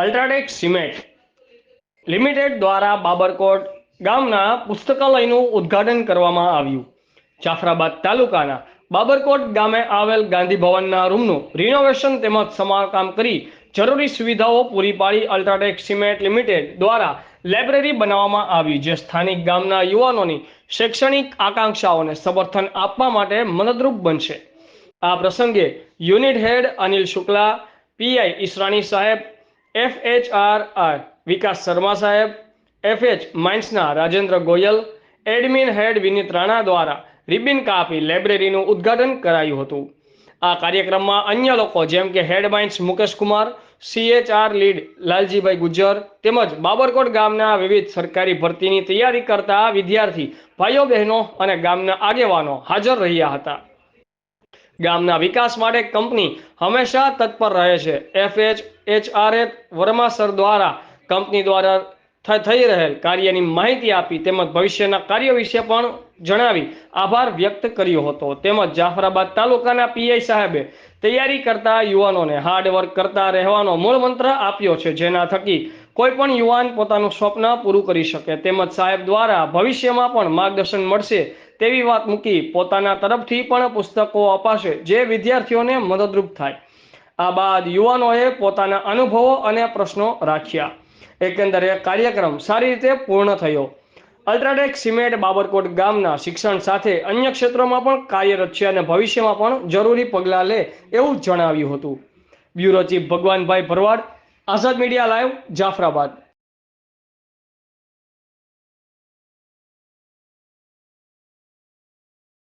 UltraTech cement limited દ્વારા બાબરકોટ ગામના પુસ્તકાલયનું ઉદ્ઘાટન કરવામાં આવ્યું. જાફરાબાદ તાલુકાના બાબરકોટ ગામે આવેલ ગાંધી ભવનના રૂમનું રિનોવેશન તેમજ સમારકામ કરી જરૂરી સુવિધાઓ પૂરી પાડી અલ્ટ્રાટેક સિમેન્ટ લિમિટેડ દ્વારા લાઇબ્રેરી બનાવવામાં આવી, જે સ્થાનિક ગામના યુવાનોની શૈક્ષણિક આકાંક્ષાઓને સમર્થન આપવા માટે મદદરૂપ બનશે. આ પ્રસંગે unit head Anil Shukla PI Israni સાહેબ F H R R Vikas Sharma સાહેબ. એફ એચ માઇન્સના રાજેન્દ્ર ગોયલ. એડમિન હેડ વિનીત રાણા દ્વારા રિબિન કાપી લાઇબ્રેરીનું ઉદ્ઘાટન કરાયું હતું. આ કાર્યક્રમમાં અન્ય લોકો જેમ કે head mines Mukesh Kumar CHR lead Laljibhai Gujjar તેમજ બાબરકોટ ગામના વિવિધ સરકારી ભરતીની તૈયારી કરતા વિદ્યાર્થી ભાઈઓ બહેનો અને ગામના આગેવાનો હાજર રહ્યા હતા. ગામના વિકાસ માટે કંપની હંમેશા તત્પર રહે છે. F H H R A Verma sir દ્વારા કંપની દ્વારા થઈ રહેલ કાર્યની માહિતી આપી તેમજ ભવિષ્યના કાર્ય વિશે પણ જણાવી આભાર વ્યક્ત કર્યો હતો. તેમજ જાફરાબાદ તાલુકાના પીઆઈ સાહેબે તૈયારી કરતા યુવાનોને હાર્ડવર્ક કરતા રહેવાનો મૂળ મંત્ર આપ્યો છે, જેના થકી કોઈ પણ યુવાન પોતાનું સ્વપ્ન પૂરું કરી શકે. તેમજ સાહેબ દ્વારા ભવિષ્યમાં પણ માર્ગદર્શન મળશે તેવી વાત મૂકી પોતાના તરફથી પણ પુસ્તકો અપાશે, જે વિદ્યાર્થીઓને મદદરૂપ થાય. આ બાદ યુવાનોએ પોતાના અનુભવો અને પ્રશ્નો રાખ્યા. એકંદરે કાર્યક્રમ સારી રીતે પૂર્ણ થયો. અલ્ટ્રાટેક સિમેન્ટ બાબરકોટ ગામના શિક્ષણ સાથે અન્ય ક્ષેત્રોમાં પણ કાર્યરત છે અને ભવિષ્યમાં પણ જરૂરી પગલાં લે એવું જણાવ્યું હતું. Bureau chief Bhagwanbhai Bharwad, Azad media live, Jafrabad.